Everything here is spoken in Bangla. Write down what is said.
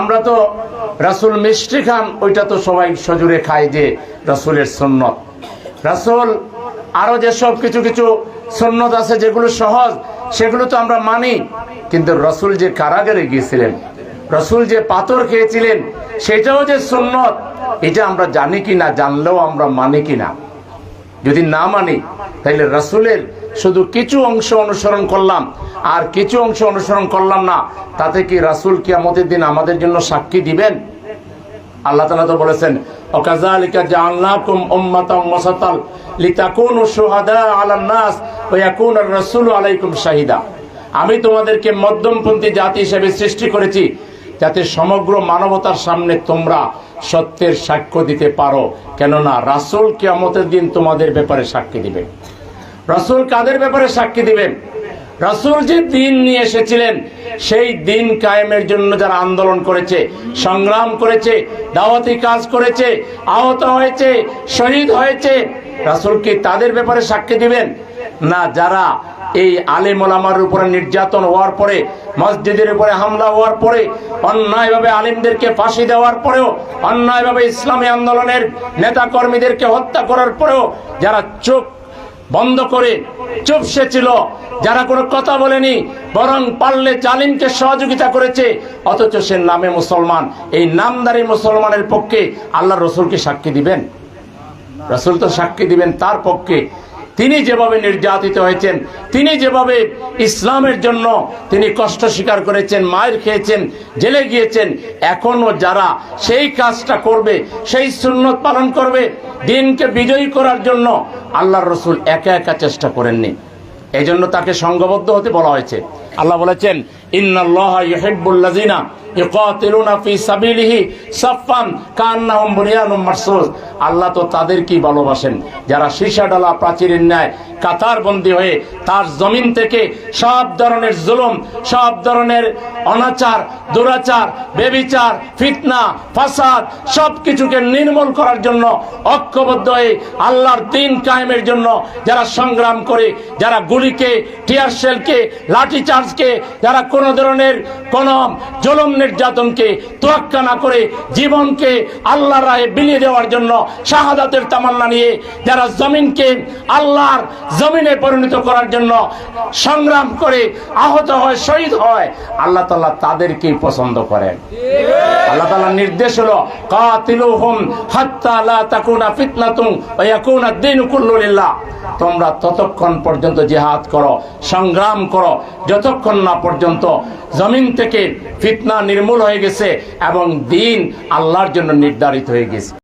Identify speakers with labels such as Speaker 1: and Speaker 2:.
Speaker 1: আমরা তো রাসুল মিষ্টি খান, ওইটা তো সবাই সজুরে খায় যে রাসুলের সন্ন্যত রাসুল আরও যে সব কিছু কিছু সন্ন্যত আছে যেগুলো সহজ, সেগুলো তো আমরা মানি। কিন্তু রসুল যে কারাগারে গিয়েছিলেন, রসুল যে পাথর খেয়েছিলেন, সেটাও যে সুন্নত, এটা আমরা জানি কি না জানলেও আমরা মানি কি না যদি না মানি তাহলে রাসুলের শুধু কিছু অংশ অনুসরণ করলাম। আর কিছু অংশ অনুসরণ করলাম না, তাতে কি রাসুল কিয়ামতের দিন আমাদের জন্য সাক্ষী দিবেন? আল্লাহ তালা তো বলেছেন আমি তোমাদেরকে মধ্যমপন্থী জাতি হিসেবে সৃষ্টি করেছি। যাতে সমগ্র মানবতার সামনে তোমরা সত্যের সাক্ষ্য দিতে পারো। কেননা রাসূল কিয়ামতের দিন তোমাদের ব্যাপারে সাক্ষী দিবে রাসূল কাদের ব্যাপারে সাক্ষী দিবেন? রাসূল যে দিন নিয়ে এসেছিলেন, সেই দিন কায়েমের জন্য যারা আন্দোলন করেছে, সংগ্রাম করেছে, দাওয়াতি কাজ করেছে, আহত হয়েছে, শহীদ হয়েছে, রাসূল কি তাদের ব্যাপারে সাক্ষী দিবেন? না, যারা এই আলেম ওলামার উপরে নির্যাতন হওয়ার পরে, মসজিদের উপরে হামলা হওয়ার পরে, অন্যায়ভাবে আলিমদেরকে ফাঁসি দেওয়ার পরেও, অন্যায়ভাবে ইসলামী আন্দোলনের নেতা কর্মীদেরকে হত্যা করার পরেও যারা চোখ বন্ধ করে চুপসে ছিল, যারা কোনো কথা বলেনি, বরং পারলে জালিমকে সহযোগিতা করেছে, অথচ সে নামে মুসলমান। এই নামদারি মুসলমানের পক্ষে আল্লাহ রসুলকে সাক্ষী দিবেন। রসুল তো সাক্ষী দিবেন তার পক্ষে। তিনি যেভাবে নির্যাতিত হয়েছেন, তিনি যেভাবে ইসলামের জন্য তিনি কষ্ট স্বীকার করেছেন, মায়ের খেয়েছেন, জেলে গিয়েছেন এখনও যারা সেই কাজটা করবে, সেই সুন্নত পালন করবে, দিনকে বিজয়ী করার জন্য আল্লাহর রসুল একা একা চেষ্টা করেননি। এই জন্য তাকে সংঘবদ্ধ হতে বলা হয়েছে। আল্লাহ বলেছেন ইন্নাল্লাহ ইউহিব্বুল্লাযিনা ইউকাতিলুনা ফি সাবিলিহি সাফফান, কান্নাহুম বুনিয়ানুম মারসুস। আল্লাহ তো তাদেরকেই ভালোবাসেন। যারা প্রাচীরের ন্যায় হয়ে তার জমিন থেকে সব ধরনের জুলুম, সব ধরনের অনাচার, দুরাচার, বেবিচার, ফিতনা, ফাসাদ সব কিছুকে নির্মূল করার জন্য ঐক্যবদ্ধ হয়ে আল্লাহর দিন কায়েমের জন্য যারা সংগ্রাম করে, যারা গুলিকে, টিয়ার শেলকে লাঠি চার্জকে যারা কোনো ধরনের কোন জলম নির্যাতনকে তোয়াক্কা না করে জীবনকে আল্লাহর রায়ে বিলিয়ে দেওয়ার জন্য শাহাদাতের তামান্না নিয়ে যারা জমিনকে আল্লাহর জমিনে পরিণত করার জন্য সংগ্রাম করে আহত হয়, শহীদ হয়, আল্লাহ তাআলা তাদেরকেই পছন্দ করেন। আল্লাহ তাআলার নির্দেশ হলো, কাতিলুহুম হাত্তা লা তাকুনা ওয়া ইয়াকুনা ad-দীনু কুল্লু তোমরা ততক্ষণ পর্যন্ত জিহাদ করো, সংগ্রাম করো, যতক্ষণ না পর্যন্ত জমিন থেকে ফিতনা নির্মূল হয়ে গেছে এবং দিন আল্লাহর জন্য নির্ধারিত হয়ে গেছে।